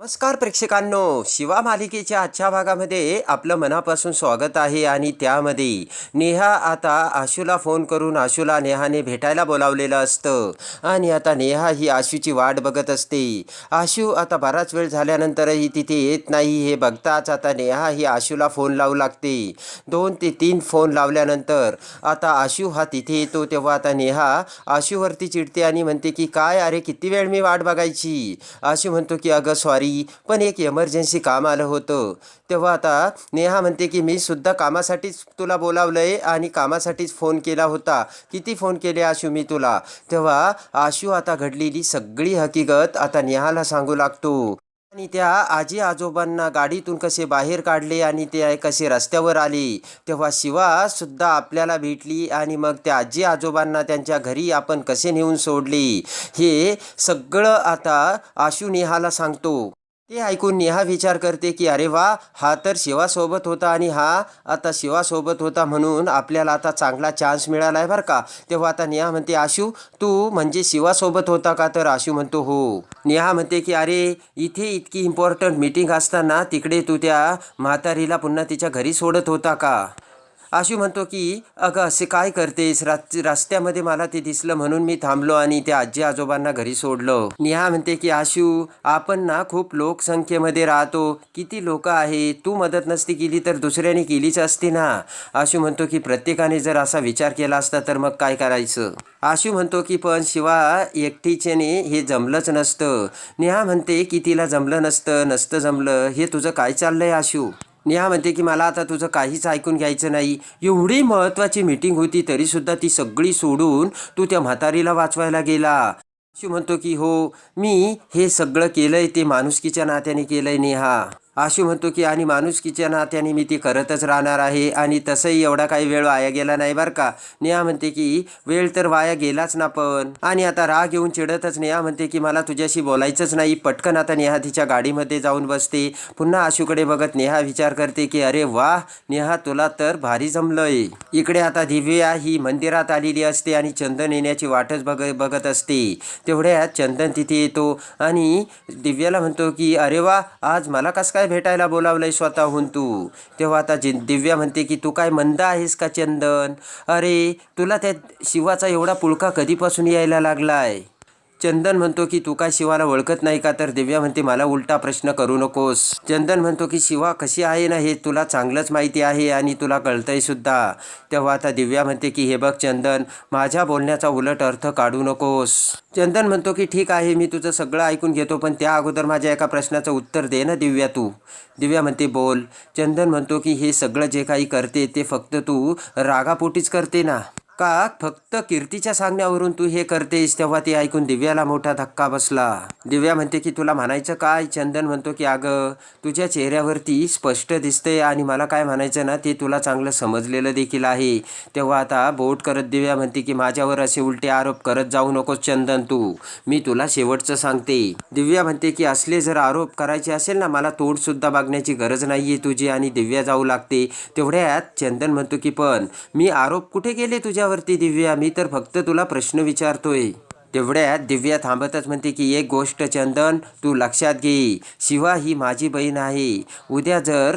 नमस्कार प्रेक्षकांनो. शिवा मालिकेच्या आजच्या भागामध्ये आपलं मनापासून स्वागत आहे आणि त्यामध्ये नेहा आता आशूला फोन करून आशूला नेहाने भेटायला बोलावलेलं असतं. आणि आता नेहा ही आशूची वाट बघत असते. आशू आता बराच वेळ झाल्यानंतरही तिथे येत नाही हे बघताच आता नेहा ही आशूला फोन लावू लागते. दोन ते तीन फोन लावल्यानंतर आता आशू हा तिथे येतो तेव्हा आता नेहा आशूवरती चिडते आणि म्हणते की काय? अरे किती वेळ मी वाट बघायची? आशू म्हणतो की अगं सॉरी पण एक एमर्जन्सी काम आलं होतं. तेव्हा आता नेहा म्हणते की मी सुद्धा कामासाठीच तुला बोलावलं आहे आणि कामासाठीच फोन केला होता. किती फोन केले आशू मी तुला? तेव्हा आशू आता घडलेली सगळी हकीकत आता नेहाला सांगू लागतो. आणि त्या आजी आजोबांना गाडीतून कसे बाहेर काढले आणि ते कसे रस्त्यावर आले तेव्हा शिवा सुद्धा आपल्याला भेटली आणि मग त्या आजी आजोबांना त्यांच्या घरी आपण कसे नेऊन सोडले हे सगळं आता आशू नेहाला सांगतो. ते ऐकून नेहा विचार करते की अरे वा हा तर शिवासोबत होता आणि हा आता शिवासोबत होता म्हणून आपल्याला आता चांगला चान्स मिळाला आहे बरं का. तेव्हा आता नेहा म्हणते आशू तू म्हणजे शिवासोबत होता का? तर आशू म्हणतो हो. नेहा म्हणते की अरे इथे इतकी इम्पॉर्टंट मीटिंग असताना तिकडे तू त्या म्हातारीला पुन्हा तिच्या घरी सोडत होता का? आशू म्हणतो की अगं असे काय करतेस? रस्त्यामध्ये मला ते दिसलं म्हणून मी थांबलो आणि त्या आजी आजोबांना घरी सोडलं. नेहा म्हणते की आशू आपण ना खूप लोकसंख्येमध्ये राहतो. किती लोक आहे तू मदत नसती केली तर दुसऱ्याने केलीच असती ना. आशू म्हणतो की प्रत्येकाने जर असा विचार केला असता तर मग काय करायचं? आशू म्हणतो की पण शिवा एकटीच्याने हे जमलंच नसतं. नेहा म्हणते की तिला जमलं नसतं. नसतं जमलं. हे तुझं काय चाललंय आशू? नेहा म्हणते की मला आता तुझं काहीच ऐकून घ्यायचं नाही. एवढी महत्त्वाची मीटिंग होती तरीसुद्धा ती सगळी सोडून तू त्या म्हातारीला वाचवायला गेला. शिव म्हणतो की हो मी हे सगळं केलंय ते माणुसकीच्या नात्याने केलंय नेहा. आशू म्हणतो की आणि माणुसकीच्या नात्याने मी ती करतच राहणार आहे आणि तसंही एवढा काही वेळ वाया गेला नाही बरं का? नेहा म्हणते की वेळ तर वाया गेलाच ना पण. आणि आता राग येऊन चिडतच नेहा म्हणते की मला तुझ्याशी बोलायचंच नाही. पटकन आता नेहा तिच्या गाडीमध्ये जाऊन बसते. पुन्हा आशूकडे बघत नेहा विचार करते की अरे वा नेहा तुला तर भारी जमलंय. इकडे आता दिव्या ही मंदिरात आलेली असते आणि चंदन येण्याची वाटच बघ बघत असते. तेवढ्यात चंदन तिथे येतो आणि दिव्याला म्हणतो की अरे वा आज मला कसं काय भेटायला बोलावलंय स्वतःहून तू. तेव्हा आता जि दिव्या म्हणते की तू काय मंद आहेस का चंदन? अरे तुला त्या शिवाचा एवढा पुळका कधीपासून यायला लागलाय? चंदन म्हणतो की तू काय शिवाला ओळखत नाही का? तर दिव्या म्हणते मला उलटा प्रश्न करू नकोस. चंदन म्हणतो की शिवा कशी आहे ना हे? तुला चांगलंच माहिती आहे आणि तुला कळतंय सुद्धा. तेव्हा आता दिव्या म्हणते की हे बघ चंदन माझ्या बोलण्याचा उलट अर्थ काढू नकोस. चंदन म्हणतो की ठीक आहे मी तुझं सगळं ऐकून घेतो पण त्या अगोदर माझ्या एका प्रश्नाचं उत्तर दे ना दिव्या तू. दिव्या म्हणते बोल. चंदन म्हणतो की हे सगळं जे काही करते ते फक्त तू रागापोटीच करते ना. का फक्त कीर्तीच्या सांगण्यावरून तू हे करतेस तेव्हा ते ऐकून दिव्याला मोठा धक्का बसला. दिव्या म्हणते की तुला म्हणायचं काय? चंदन म्हणतो की अगं तुझ्या चेहऱ्यावरती स्पष्ट दिसतंय आणि मला काय म्हणायचं ना ते तुला चांगलं समजलेलं देखील आहे. तेव्हा आता बोट करत दिव्या म्हणते की माझ्यावर असे उलटे आरोप करत जाऊ नकोस चंदन तू. मी तुला शेवटचं सांगते. दिव्या म्हणते की असले जर आरोप करायचे असेल ना मला तोडसुद्धा बघण्याची गरज आहे तुझी आणि दिव्या जाऊ लागते. तेवढ्यात चंदन म्हणतो की पण मी आरोप कुठे गेले तुझ्यावरती दिव्या मी तर फक्त तुला प्रश्न विचारतोय. तेवढ्यात दिव्या थांबतच म्हणते की एक गोष्ट चंदन तू लक्षात घे. शिवा ही माझी बहीण आहे. उद्या जर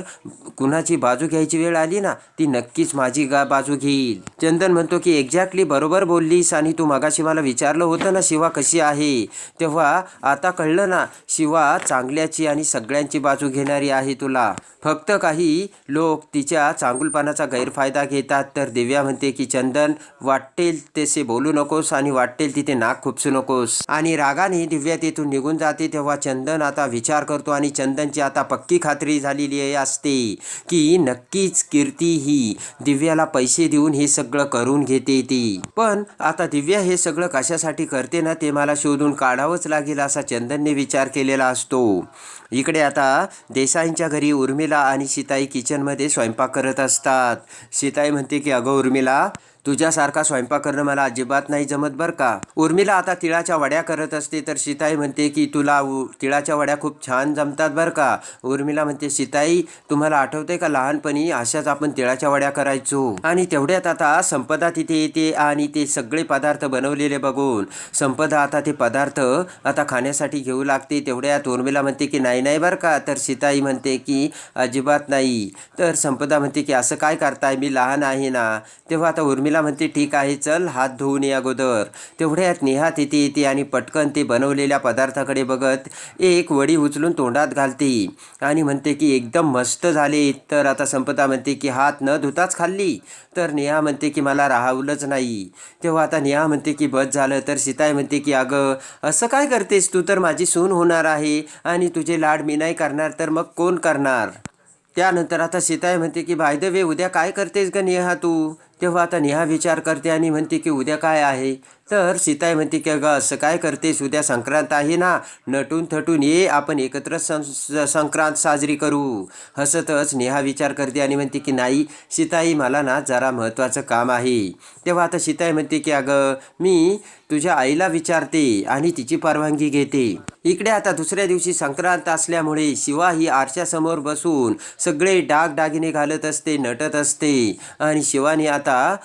कुणाची बाजू घ्यायची वेळ आली ना ती नक्कीच माझी गा बाजू घेईल. चंदन म्हणतो की एक्झॅक्टली बरोबर बोललीस आणि तू मगाशी मला विचारलं होतं ना शिवा कशी आहे? तेव्हा आता कळलं ना शिवा चांगल्याची आणि सगळ्यांची बाजू घेणारी आहे तुला. फक्त काही लोक तिच्या चांगुलपणाचा गैरफायदा घेतात. तर दिव्या म्हणते की चंदन वाटेल तसे बोलू नकोस आणि वाटेल तिथे नाक खुपसू नकोस आणि रागाने दिव्या तिथून निघून जाते तेव्हा चंदन आता विचार करतो आणि चंदनची आता पक्की खात्री झालेली आहे असते की नक्कीच कीर्ती ही दिव्याला पैसे देऊन हे सगळं करून घेते ती. पण आता दिव्या हे सगळं कशासाठी करते ना ते मला शोधून काढावंच लागेल असा चंदनने विचार केलेला असतो. इकडे आता देसाईंच्या घरी उर्मिला आणि सीताई किचनमध्ये स्वयंपाक करत असतात. सीताई म्हणते की अगं उर्मिला तुझ्यासारखा स्वयंपाक करणं मला अजिबात नाही जमत बरं का. उर्मिला आता तिळाच्या वड्या करत असते तर सीताई म्हणते की तुला उ- तिळाच्या वड्या खूप छान जमतात बरं का. उर्मिला म्हणते सीताई तुम्हाला आठवते का लहानपणी अशाच आपण तिळाच्या वड्या करायचो? आणि तेवढ्यात आता संपदा तिथे येते आणि ते सगळे पदार्थ बनवलेले बघून संपदा आता ते पदार्थ आता खाण्यासाठी घेऊ लागते. तेवढ्यात उर्मिला म्हणते की नाही नाही बरं का? तर सीताई म्हणते की अजिबात नाही. तर संपदा म्हणते की असं काय करताय? मी लहान आहे ना. तेव्हा आता उर्मिला म्हणते ठीक आहे चल हात धुवून या अगोदर. तेवढ्यात नेहा तिथे येते आणि पटकन ते बनवलेल्या पदार्थाकडे बघत एक वडी उचलून तोंडात घालते आणि म्हणते की एकदम मस्त झाले. तर आता संपदा म्हणते की हात न धुताच खाल्ली. तर नेहा म्हणते की मला राहावलंच नाही. तेव्हा आता नेहा म्हणते की बस झालं. तर सीताई म्हणते की अगं असं काय करतेस? तू तर माझी सून होणार आहे आणि तुझे लाड मी नाही करणार तर मग कोण करणार? त्यानंतर आता सीताई म्हणते की बाय द वे उद्या काय करतेस ग नेहा तू? तेव्हा आता नेहा विचार करते आणि म्हणते की उद्या काय आहे? तर सीताई म्हणते की अगं असं काय करतेस? उद्या संक्रांत आहे ना. नटून थटून ये. आपण एकत्र सं स- संक्रांत साजरी करू. हसतच नेहा विचार करते आणि म्हणते की नाही सीताई मला ना जरा महत्त्वाचं काम आहे. तेव्हा आता सीताई म्हणते की अगं मी तुझ्या आईला विचारते आणि तिची परवानगी घेते. इकडे आता दुसऱ्या दिवशी संक्रांत असल्यामुळे शिवा ही आरशासमोर बसून सगळे डागडागिने घालत असते नटत असते. आणि शिवाने आता आता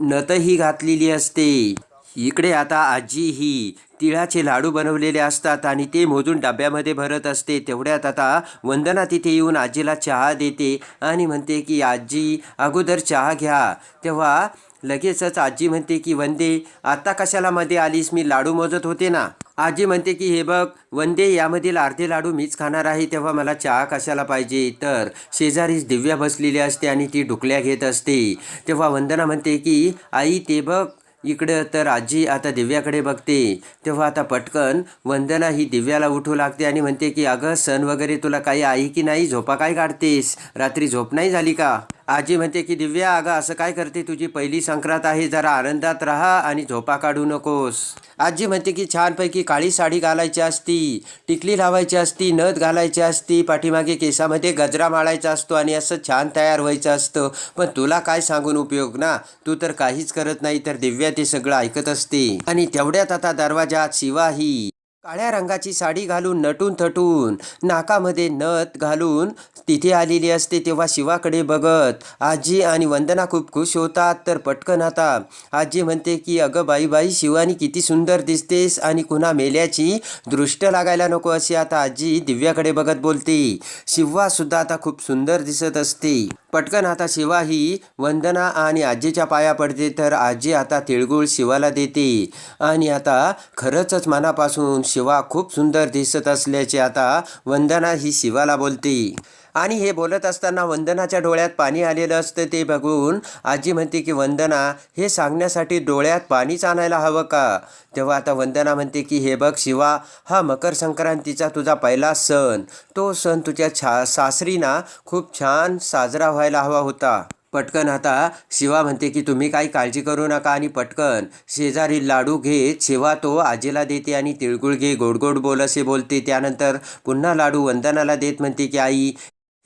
नतही घातलेली असते. इकडे आता आजी ही तिळाचे लाडू बनवलेले असतात आणि ते मोजून डब्यामध्ये भरत असते. तेवढ्यात आता वंदना तिथे येऊन आजीला चहा देते आणि म्हणते की आजी अगोदर चहा घ्या. तेव्हा लगेचच आजी म्हणते की वंदे आता कशाला मध्ये आलीस? मी लाडू मोजत होते ना. आजी म्हणते की हे बघ वंदे यामधील अर्धे लाडू मीच खाणार आहे तेव्हा मला चहा कशाला पाहिजे? तर शेजारीच दिव्या बसलेली असते आणि ती ढुकल्या घेत असते. तेव्हा वंदना म्हणते की आई ते बघ इकडं तर आजी आता दिव्याकडे बघते. तेव्हा आता पटकन वंदना ही दिव्याला उठू लागते आणि म्हणते की अगं सण वगैरे तुला काही आहे की नाही? झोपा काय काढतेस? रात्री झोप नाही झाली का? आजी म्हणते की दिव्या अगं असं काय करते? तुझी पहिली संक्रांत आहे जरा आनंदात राहा आणि झोपा काढू नकोस. आजी म्हणते की छानपैकी काळी साडी घालायची असती टिकली लावायची असती नथ घालायची असती पाठीमागे केसामध्ये गजरा माळायचा असतो आणि असं छान तयार व्हायचं असतं. पण तुला काय सांगून उपयोग ना? तू तर काहीच करत नाही तर दिव्या ते सगळं ऐकत असते. आणि तेवढ्यात आता दरवाजात शिवा ही. काळ्या रंगाची साडी घालून नटून थटून नाकामध्ये नथ घालून तिथे आलेली असते तेव्हा शिवाकडे बघत आजी आणि वंदना खूप खुश होतात तर पटकन आता. आजी म्हणते की अगं बाई बाई शिवानी किती सुंदर दिसतेस आणि कुणा मेल्याची दृष्ट लागायला नको अशी आता आजी दिव्याकडे बघत बोलते. शिवासुद्धा आता खूप सुंदर दिसत असते. पटकन आता शिवा ही वंदना आणि आजीच्या पाया पडते तर आजी आता तिळगुळ शिवाला देते. आणि आता खरंच मनापासून शिवा खूप सुंदर दिसत असल्याचे आता वंदना ही शिवाला बोलते. आणि हे बोलत असताना वंदनाच्या डोळ्यात पाणी आलेलं असतं ते बघून आजी म्हणते की वंदना हे सांगण्यासाठी डोळ्यात पाणीच आणायला हवं का? तेव्हा आता वंदना म्हणते की हे बघ शिवा हा मकर संक्रांतीचा तुझा पहिला सण. तो सण तुझ्या छा सासरीना खूप छान साजरा व्हायला हवा होता. पटकन आता. शिवा म्हणते की तुम्ही काही काळजी करू नका आणि पटकन. शेजारी लाडू घेत शिवा तो आजीला देते आणि तिळगुळ घे गोड गोड बोल असे बोलते. त्यानंतर पुन्हा लाडू वंदनाला देत म्हणते की आई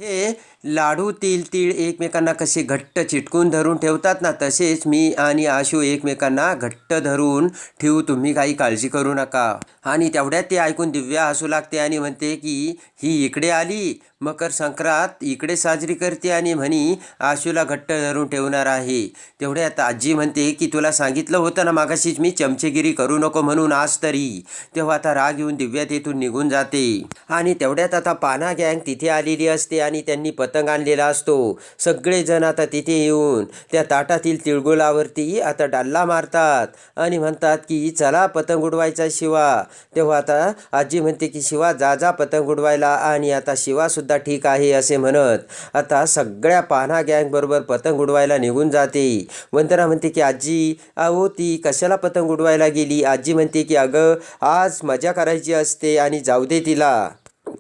हे लाडू तिळ तीळ एकमेकांना कसे घट्ट चिटकून धरून ठेवतात ना तसेच मी आणि आशू एकमेकांना घट्ट धरून ठेवू. तुम्ही काही काळजी करू नका. आणि तेवढ्यात ते ऐकून दिव्या हसू लागते आणि म्हणते की ही इकडे आली. मकर संक्रांत इकडे साजरी करते आणि म्हणी आशूला घट्ट धरून ठेवणार आहे. तेवढ्यात आजी म्हणते की तुला सांगितलं होतं ना मागाशीच मी चमचेगिरी करू नको म्हणून आज तरी. तेव्हा आता राग येऊन दिव्या तेथून निघून जाते. आणि तेवढ्यात आता पाना गँग तिथे आलेली असते आणि त्यांनी पतंग आणलेला असतो. सगळेजण आता तिथे येऊन त्या ताटातील तिळगुळावरती आता डाल्ला मारतात आणि म्हणतात की चला पतंग उडवायचा शिवा. तेव्हा आता आजी म्हणते की शिवा जा जा पतंग उडवायला. आणि आता शिवासुद्धा ठीक आहे असे म्हणत आता सगळ्या पान्हा गँगबरोबर पतंग उडवायला निघून जाते. वंदना म्हणते की आजी अहो ती कशाला पतंग उडवायला गेली? आजी म्हणते की अगं आज मजा करायची असते आणि जाऊ दे तिला.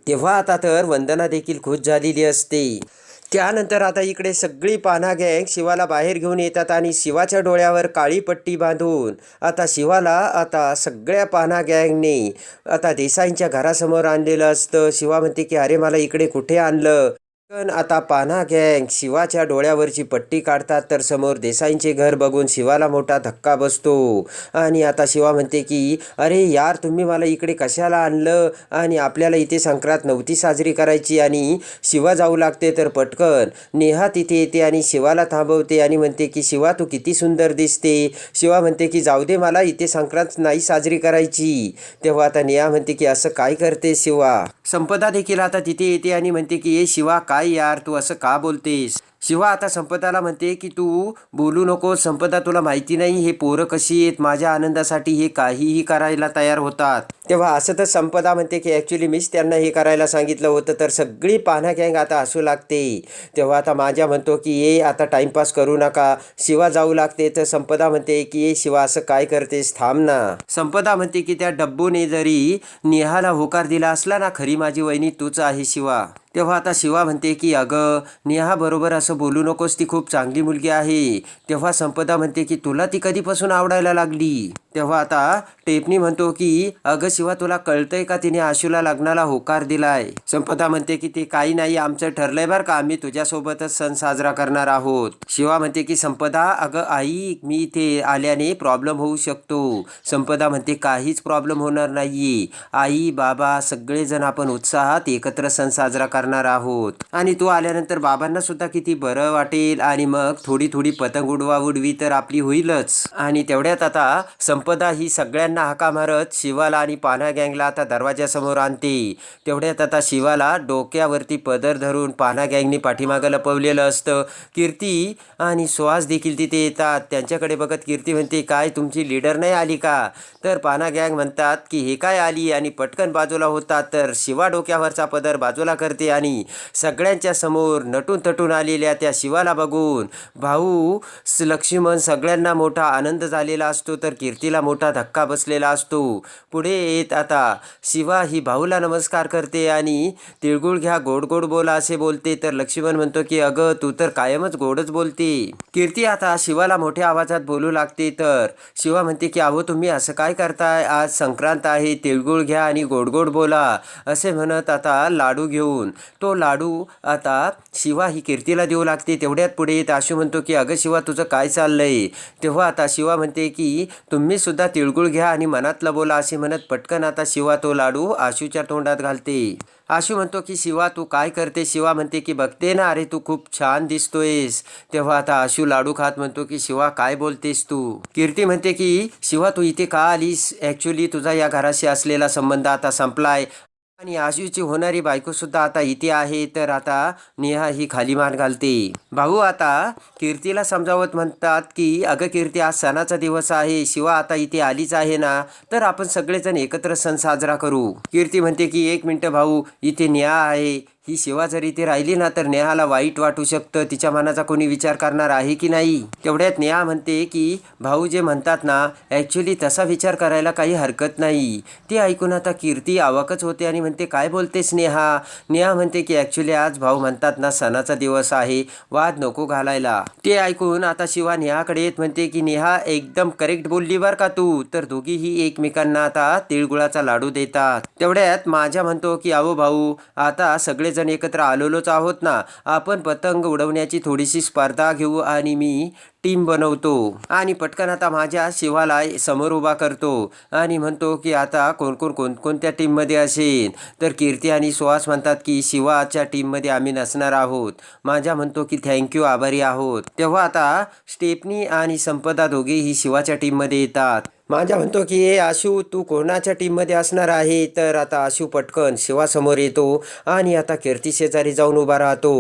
तेव्हा आता तर वंदना देखील खुश झालेली असते. त्यानंतर आता इकडे सगळी पाना गँग शिवाला बाहेर घेऊन येतात आणि शिवाच्या डोळ्यावर काळी पट्टी बांधून आता शिवाला आता सगळ्या पाना गँगने आता देसाईंच्या घरासमोर आणलेलं असतं. शिवा म्हणते की अरे मला इकडे कुठे आणलं? पण आता पाना गँग. शिवाच्या डोळ्यावरची पट्टी काढतात तर समोर देसाईंचे घर बघून शिवाला मोठा धक्का बसतो. आणि आता शिवा म्हणते की अरे यार तुम्ही मला इकडे कशाला आणलं? आणि आपल्याला इथे संक्रांत नव्हती साजरी करायची आणि शिवा जाऊ लागते तर पटकन. नेहा तिथे येते आणि शिवाला थांबवते आणि म्हणते की शिवा तू किती सुंदर दिसते. शिवा म्हणते की जाऊ दे मला इथे संक्रांत नाही साजरी करायची. तेव्हा आता नेहा म्हणते की असं काय करते शिवा? संपदा देखील आता तिथे येते आणि म्हणते की ए शिवा काय यार तू असं का बोलतेस? शिवा आता संपदाला म्हणते की तू बोलू नको संपदा तुला माहिती नाही हे पोरं कशी आहेत? माझ्या आनंदासाठी हे काहीही करायला तयार होतात. तेव्हा असं तर संपदा म्हणते की ॲक्च्युली मीच त्यांना हे करायला सांगितलं होतं तर सगळी पाहणा गँग आता हसू लागते. तेव्हा आता माझ्या म्हणतो की ये आता टाइमपास करू नका. शिवा जाऊ लागते. तर संपदा म्हणते की ये शिवा असं काय करतेस? थांब ना. संपदा म्हणते की त्या डब्बूने जरी नेहाला होकार दिला असला ना खरी माझी वहिनी तूच आहे शिवा. तेव्हा आता शिवा म्हणते की अगं नेहाबरोबर असं बोलू नकोस ती खूप चांगली मुलगी आहे. तेव्हा संपदा म्हणते की तुला ती कधीपासून आवडायला लागली? तेव्हा आता टेपनी म्हणतो की अगं शिवा तुला कळतंय का तिने आशूला लग्नाला होकार दिलाय? संपदा म्हणते की ते काही नाही आमचं ठरलंय बरं का आम्ही तुझ्यासोबतच सण साजरा करणार आहोत. शिवा म्हणते की संपदा अगं आई मी इथे आल्याने प्रॉब्लेम होऊ शकतो. संपदा म्हणते काहीच प्रॉब्लेम होणार नाही आई बाबा सगळेजण आपण उत्साहात एकत्र सण साजरा करणार आहोत. आणि तू आल्यानंतर बाबांना सुद्धा किती बरं वाटेल आणि मग थोडी थोडी पतंग उडवा उडवी तर आपली होईलच. आणि तेवढ्यात आता संप संपदा ही सगळ्यांना हाका मारत शिवाला आणि पान्हा गँगला आता दरवाजासमोर आणते. तेवढ्यात आता शिवाला डोक्यावरती पदर धरून पान्हा गँगनी पाठीमागं लपवलेलं असतं. कीर्ती आणि सुहास देखील तिथे येतात. त्यांच्याकडे बघत कीर्ती म्हणते काय तुमची लीडर नाही आली का? तर पाना गँग म्हणतात की हे काय आली? आणि पटकन बाजूला होतात. तर शिवा डोक्यावरचा पदर बाजूला करते आणि सगळ्यांच्या समोर नटून तटून आलेल्या त्या शिवाला बघून भाऊ लक्ष्मण सगळ्यांना मोठा आनंद झालेला असतो. तर कीर्तीला मोठा धक्का बसलेला असतो. पुढे येत आता शिवा ही भाऊला नमस्कार करते आणि तिळगुळ घ्या गोड गोड बोला असे बोलते. तर लक्ष्मण म्हणतो की अगं तू तर कायमच गोडच बोलते. कीर्ती आता शिवाला मोठ्या आवाजात बोलू लागते. तर शिवा म्हणते की अहो तुम्ही असं काय करताय? आज संक्रांत आहे तिळगुळ घ्या आणि गोड गोड बोला. असे म्हणत आता लाडू घेऊन तो लाडू आता शिवा ही कीर्तीला देऊ लागते. तेवढ्यात पुढे येत आशू म्हणतो की अगं शिवा तुझं काय चाललंय? तेव्हा आता शिवा म्हणते की तुम्ही सुद्धा तिळगुळ घ्या आणि मनातलं बोला असे म्हणत पटकन आता शिवा तो लाडू आशूच्या तोंडात घालते. आशू म्हणतो की शिवा तू काय करते? शिवा म्हणते की बघते ना अरे तू खूप छान दिसतोयस. तेव्हा आता आशू लाडू खात म्हणतो की शिवा काय बोलतेस तू? कीर्ती म्हणते की शिवा तू इथे का आलीस? ॲक्च्युली तुझा या घराशी असलेला संबंध आता संपलाय. आणि आशूची होणारी बायको सुद्धा आता इथे आहे तर आता नेहा ही खाली मान घालते. भाऊ आता कीर्तीला समजावत म्हणतात की अगं कीर्ती आज सणाचा दिवस आहे शिवा आता इथे आलीच आहे ना तर आपण सगळेजण एकत्र सण साजरा करू. कीर्ती म्हणते की एक मिनटं भाऊ इथे नेहा आहे ही शिवा जर इथे राहिली ना तर नेहाला वाईट वाटू शकतं. तिच्या मनाचा कोणी विचार करणार आहे की नाही? तेवढ्यात नेहा म्हणते की भाऊ जे म्हणतात ना ॲक्च्युली तसा विचार करायला काही हरकत नाही. ते ऐकून आता कीर्ती आवाकच होते आणि म्हणते काय बोलतेस नेहा नेहा म्हणते की ॲक्च्युली आज भाऊ म्हणतात ना सणाचा दिवस आहे. वाद नको घालायला. ते ऐकून आता शिवा नेहाकडे येत म्हणते की नेहा एकदम करेक्ट बोलली बर का तू? तर दोघीही एकमेकांना आता तिळगुळाचा लाडू देतात. तेवढ्यात माझ्या म्हणतो की अहो भाऊ आता सगळे सगळेजण एकत्र आलेलोच आहोत ना? आपण पतंग उडवण्याची थोडीशी स्पर्धा घेऊ आणि मी टीम बनवतो. आणि पटकन आता माझ्या शिवाला समोर उभा करतो. आणि म्हणतो की आता कोण कोण कोणकोणत्या टीममध्ये असेल? तर कीर्ती आणि सुहास म्हणतात की शिवाच्या टीममध्ये आम्ही नसणार आहोत. माझ्या म्हणतो की थँक्यू आभारी आहोत. तेव्हा आता स्टेपनी आणि संपदा दोघेही शिवाच्या टीममध्ये येतात. माझ्या म्हणतो की ए आशू तू कोणाच्या टीममध्ये असणार आहे तर आता आशू पटकन शिवासमोर येतो आणि आता कीर्ती शेजारी जाऊन उभा राहतो.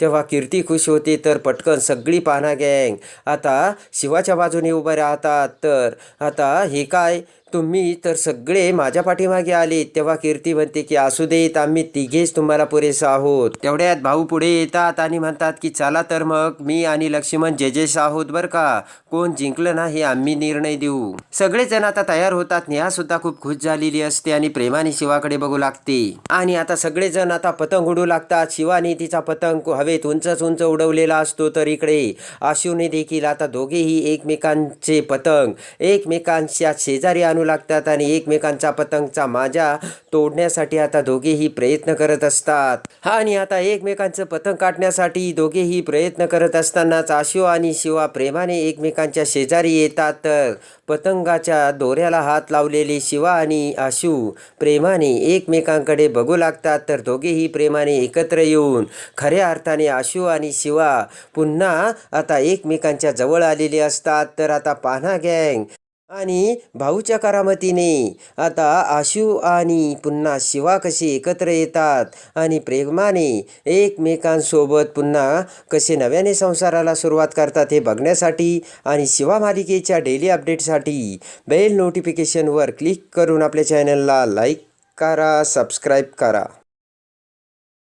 तेव्हा कीर्ती खुश होते तर पटकन सगळी पाना गँग. आता शिवाच्या बाजूने उभा राहतात तर आता हे काय? तुम्ही तर सगळे माझ्या पाठीमागे आले तेव्हा कीर्ती म्हणते की असू देत आम्ही तिघेच तुम्हाला पुरेसं आहोत. तेवढ्यात भाऊ पुढे येतात आणि म्हणतात की चला तर मग मी आणि लक्ष्मण जेजेस आहोत बरं का. कोण जिंकलं ना हे आम्ही निर्णय देऊ. सगळेजण आता तयार होतात नेहा सुद्धा खूप खुश झालेली असते आणि प्रेमाने शिवाकडे बघू लागते. आणि आता सगळेजण आता पतंग उडू लागतात. शिवाने तिचा पतंग हवेत उंचच उंच उडवलेला असतो तर इकडे आशूने देखील आता दोघेही एकमेकांचे पतंग एकमेकांच्या शेजारी आणून आणू लागतात आणि एकमेकांचा पतंगचा माजा तोडण्यासाठी आता दोघेही प्रयत्न करत असतात. हा आणि आता एकमेकांचं पतंग काढण्यासाठी दोघेही प्रयत्न करत असतानाच आशु आणि शिवा प्रेमाने एकमेकांच्या शेजारी येतात. तर पतंगाच्या दोऱ्याला हात लावलेले शिवा आणि आशू प्रेमाने एकमेकांकडे बघू लागतात. तर दोघेही प्रेमाने एकत्र येऊन खऱ्या अर्थाने आशू आणि शिवा पुन्हा आता एकमेकांच्या जवळ आलेले असतात. तर आता पान्हा गँग आणि भाऊच्या करामतीने. आता आशू आणि पुन्हा शिवा कसे एकत्र येतात आणि प्रेमाने एकमेकांसोबत पुन्हा कसे नव्याने संसाराला सुरुवात करतात हे बघण्यासाठी आणि शिवा मालिकेच्या डेली अपडेटसाठी बेल नोटिफिकेशनवर क्लिक करून आपल्या चॅनलला लाईक करा सबस्क्राईब करा.